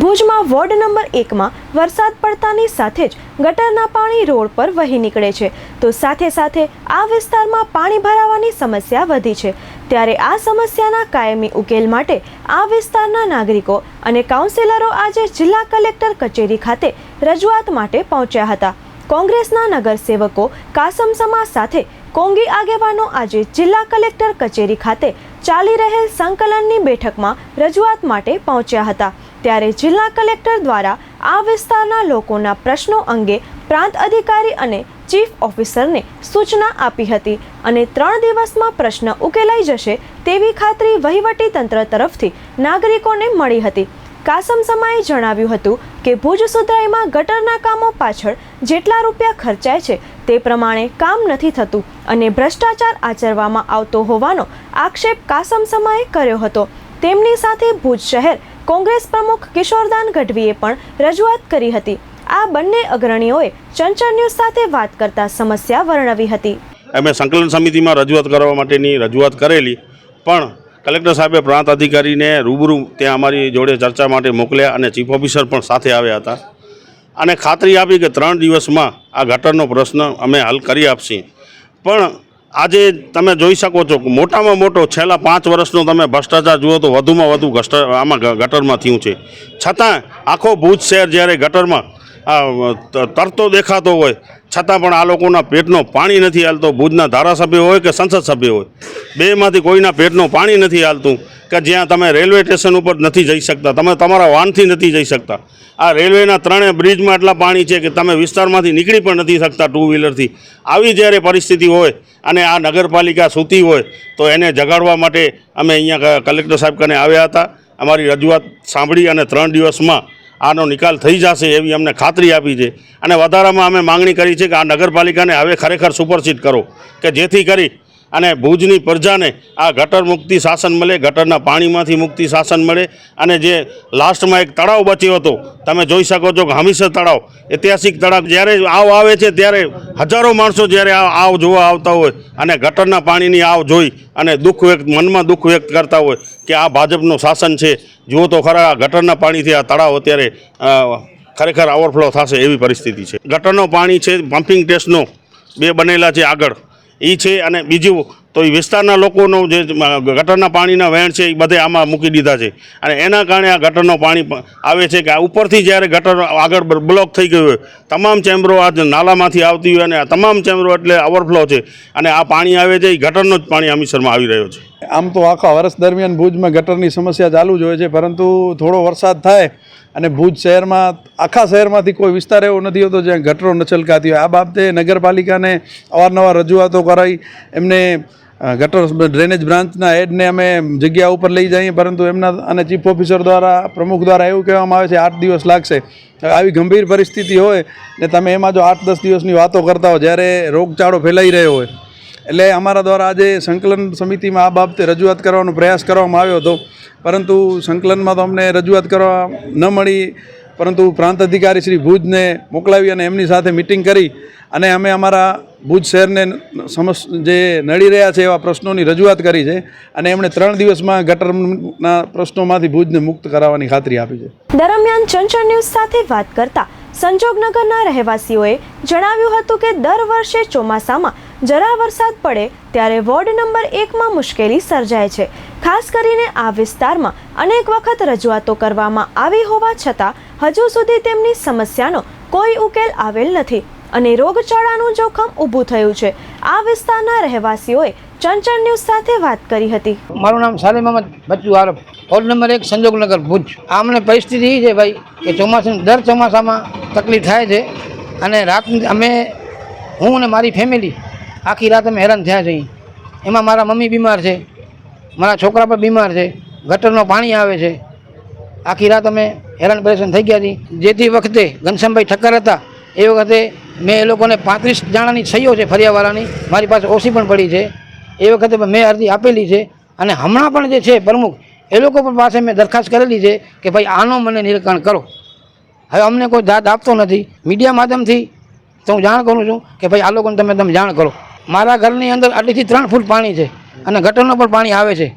ભુજમાં ward number એકમાં વરસાદ પડતાની સાથે જ ગટરના પાણી રોડ પર વહી નીકળે છે. તો સાથે સાથે આ વિસ્તારમાં પાણી ભરાવાની સમસ્યા વધી છે. ત્યારે આ સમસ્યાના કાયમી ઉકેલ માટે આ વિસ્તારના નાગરિકો અને કાઉન્સિલરો આજે જિલ્લા કલેક્ટર કચેરી ખાતે રજૂઆત માટે પહોંચ્યા હતા. કોંગ્રેસના નગરસેવકો કાસમ સમા સાથે કોંગી આગેવાનો આજે જિલ્લા કલેક્ટર કચેરી ખાતે ચાલી રહેલ સંકલનની બેઠકમાં રજૂઆત માટે પહોંચ્યા હતા. ત્યારે જિલ્લા કલેક્ટર દ્વારા આ વિસ્તારના લોકોના પ્રશ્નો અંગે પ્રાંત અધિકારી અને ચીફ ઓફિસરને સૂચના આપી હતી અને ત્રણ દિવસમાં પ્રશ્ન ઉકેલાઈ જશે તેવી ખાતરી વહીવટી તંત્ર તરફથી નાગરિકોને મળી હતી. કાસમ સમાએ જણાવ્યું હતું કે ભુજ સુધરાઈમાં ગટરના કામો પાછળ જેટલા રૂપિયા ખર્ચાય છે તે પ્રમાણે કામ નથી થતું અને ભ્રષ્ટાચાર આચરવામાં આવતો હોવાનો આક્ષેપ કાસમ સમાએ કર્યો હતો. તેમની સાથે ભુજ શહેર કોંગ્રેસ પ્રમુખ કિશોરદાન ગઢવીએ પણ રજૂઆત કરી હતી. આ બંને અગ્રણીઓએ ચંચળ ન્યૂઝ સાથે વાત કરતા સમસ્યા વર્ણવી હતી. અમે સંકલન સમિતિમાં રજૂઆત કરવા માટેની રજૂઆત કરેલી, પણ કલેક્ટર સાહેબે પ્રાંત અધિકારીને રૂબરૂ ત્યાં અમારી જોડે ચર્ચા માટે મોકલ્યા અને ચીફ ઓફિસર પણ સાથે આવ્યા હતા. અને ખાતરી આપી કે ત્રણ દિવસમાં આ ગટરનો પ્રશ્ન અમે હલ કરી આપશી. પણ આજે તમે જોઈ શકો છો મોટામાં મોટો છેલ્લા પાંચ વર્ષનો તમે ભ્રષ્ટાચાર જુઓ તો વધુમાં વધુ આમાં ગટરમાં થયું છે. છતાં આખો ભુજ શહેર જ્યારે ગટરમાં તરતો દેખાતો હોય છતાં પણ આ લોકોના પેટનો પાણી નથી હાલતો. ભુજના ધારાસભ્ય હોય કે સંસદ સભ્ય હોય, બેમાંથી કોઈના પેટનું પાણી નથી હાલતું કે જ્યાં તમે રેલવે સ્ટેશન ઉપર નથી જઈ શકતા. તમે તમારા વાહનથી નથી જઈ શકતા. આ રેલવેના ત્રણેય બ્રિજમાં એટલા પાણી છે કે તમે વિસ્તારમાંથી નીકળી પણ નથી શકતા ટુ વ્હીલરથી આવી જ્યારે પરિસ્થિતિ હોય અને આ નગરપાલિકા સૂતી હોય, તો એને જગાડવા માટે અમે અહીંયા કલેક્ટર સાહેબ કને આવ્યા હતા. અમારી રજૂઆત સાંભળી અને ત્રણ દિવસમાં આનો નિકાલ થઈ જશે એવી અમને ખાતરી આપી છે. અને વધારામાં અમે માંગણી કરી છે કે આ નગરપાલિકાને હવે ખરેખર સુપરસીડ કરો. કે જેથી કરી અને ભુજની પ્રજાને આ ગટર મુક્તિ શાસન મળે, ગટરના પાણીમાંથી મુક્તિ શાસન મળે અને જે લાસ્ટમાં એક તળાવ બચ્યો હતો, તમે જોઈ શકો છો કે હમીસર તળાવ, ઐતિહાસિક તળાવ જ્યારે આવ આવે છે ત્યારે હજારો માણસો જ્યારે આવ જોવા આવતા હોય અને ગટરના પાણીની આવ જોઈ અને દુઃખ વ્યક્ત, મનમાં દુઃખ વ્યક્ત કરતા હોય કે આ ભાજપનું શાસન છે, જુઓ તો ખરા ગટરના પાણીથી આ તળાવ અત્યારે ખરેખર ઓવરફ્લો થશે એવી પરિસ્થિતિ છે. ગટરનો પાણી છે પમ્પિંગ ટેસ્ટનું બે બનેલા છે આગળ. એ છે અને બીજું, તો એ વિસ્તારના લોકોનો જે ગટરના પાણીના વહેણ છે એ બધે આમાં મૂકી દીધા છે. અને એના કારણે આ ગટરનો પાણી આવે છે કે આ ઉપરથી જ્યારે ગટર આગળ બ્લોક થઈ ગયું તમામ ચેમ્બરો આ નાલામાંથી આવતી હોય અને આ તમામ ચેમ્બરો એટલે ઓવરફ્લો છે. અને આ પાણી આવે છે, એ ગટરનો જ પાણી અમીસરમાં આવી રહ્યો છે. આમ તો આખા વર્ષ દરમિયાન ભુજમાં ગટરની સમસ્યા ચાલુ જ હોય છે, પરંતુ થોડો વરસાદ થાય અને ભુજ શહેરમાં, આખા શહેરમાંથી કોઈ વિસ્તાર એવો નથી હોતો જ્યાં ગટરો ન છલકાતી હોય. આ બાબતે નગરપાલિકાને અવારનવાર રજૂઆતો કરાઈ. એમને ગટર ડ્રેનેજ બ્રાન્ચના હેડને અમે જગ્યા ઉપર લઈ જઈએ, પરંતુ એમના અને ચીફ ઓફિસર દ્વારા, પ્રમુખ દ્વારા એવું કહેવામાં આવે છે, આઠ દિવસ લાગશે. આવી ગંભીર પરિસ્થિતિ હોય ને તમે એમાં જો આઠ દસ દિવસની વાતો કરતા હો, જ્યારે રોગચાળો ફેલાઈ રહ્યો હોય. એટલે અમારા દ્વારા આજે સંકલન સમિતિમાં આ બાબતે રજૂઆત કરવાનો પ્રયાસ કરવામાં આવ્યો હતો. પરંતુ સંકલનમાં તો અમને રજૂઆત કરવા ન મળી, પરંતુ પ્રાંત અધિકારી શ્રી ભુજને મોકલાવી અને એમની સાથે મિટિંગ કરી. અને અમે અમારા ભુજ શહેરને સમસ જે નડી રહ્યા છે એવા પ્રશ્નોની રજૂઆત કરી છે અને એમણે ત્રણ દિવસમાં ગટરના પ્રશ્નોમાંથી ભુજને મુક્ત કરાવવાની ખાતરી આપી છે. દરમિયાન ચંચળ ન્યૂઝ સાથે વાત કરતા સંજોગનગરના રહેવાસીઓએ જણાવ્યું હતું કે દર વર્ષે ચોમાસામાં જરા વરસાદ પડે ત્યારે વોર્ડ નંબર એકમાં મુશ્કેલી સર્જાય છે. ખાસ કરીને આ વિસ્તારમાં અનેક વખત રજૂઆતો કરવામાં આવી હોવા છતાં હજુ સુધી તેમની સમસ્યાનો કોઈ ઉકેલ આવેલ નથી. અને રોગચાળાનું જોખમ ઊભું થયું છે. આ વિસ્તારના રહેવાસીઓએ ચંચળ ન્યૂઝ સાથે વાત કરી હતી. મારું નામ સાલિમ અહમદ બચ્ચુ આરફ વોર્ડ નંબર એક, સંજોગનગર, ભુજ. આમને પરિસ્થિતિ એ છે ભાઈ કે ચોમાસું, દર ચોમાસામાં તકલીફ થાય છે અને રાત અમે, હું અને મારી ફેમિલી આખી રાત અમે હેરાન થયા છીએ. એમાં મારા મમ્મી બીમાર છે, મારા છોકરા પણ બીમાર છે, ગટરનો પાણી આવે છે. આખી રાત અમે હેરાન પરેશાન થઈ ગયા છીએ. જેથી વખતે ઘનશ્યામભાઈ ઠક્કર હતા એ વખતે મેં એ લોકોને પાંત્રીસ જણાની સહીઓ છે ફરિયાવાળાની, મારી પાસે ઓછી પણ પડી છે. એ વખતે પણ મેં અરજી આપેલી છે અને હમણાં પણ જે છે પ્રમુખ, એ લોકો પણ પાસે મેં દરખાસ્ત કરેલી છે કે ભાઈ આનો મને નિરાકરણ કરો. હવે અમને કોઈ દાદ આપતો નથી. મીડિયા માધ્યમથી તો હું જાણ કરું છું કે ભાઈ આ લોકોને તમે તમે જાણ કરો. મારા ઘરની અંદર અઢીથી ત્રણ ફૂટ પાણી છે અને ગટરનું પણ પાણી આવે છે.